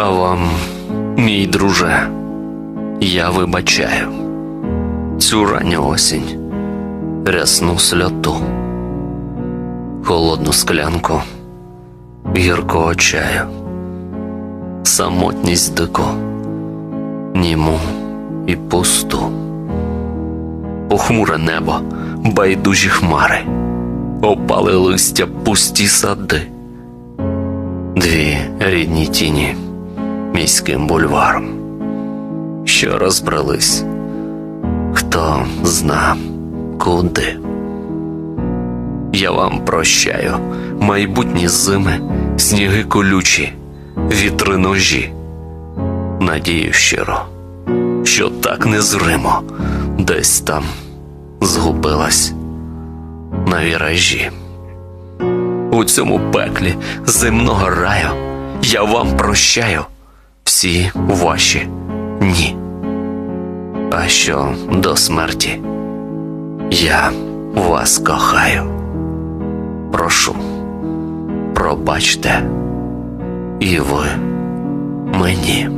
А вам, мій друже, я вибачаю цю ранню осінь, рясну сльоту, холодну склянку гіркого чаю, самотність дику, німу і пусту, похмуре небо, байдужі хмари, опали листя пусті сади, дві рідні тіні міським бульваром, що розбрались, хто зна куди. Я вам прощаю майбутні зими, сніги колючі, вітри ножі. Надію щиро, що так незримо десь там згубилась на віражі. У цьому пеклі земного раю я вам прощаю всі ваші ні. А що до смерті я вас кохаю. Прошу, пробачте і ви мені.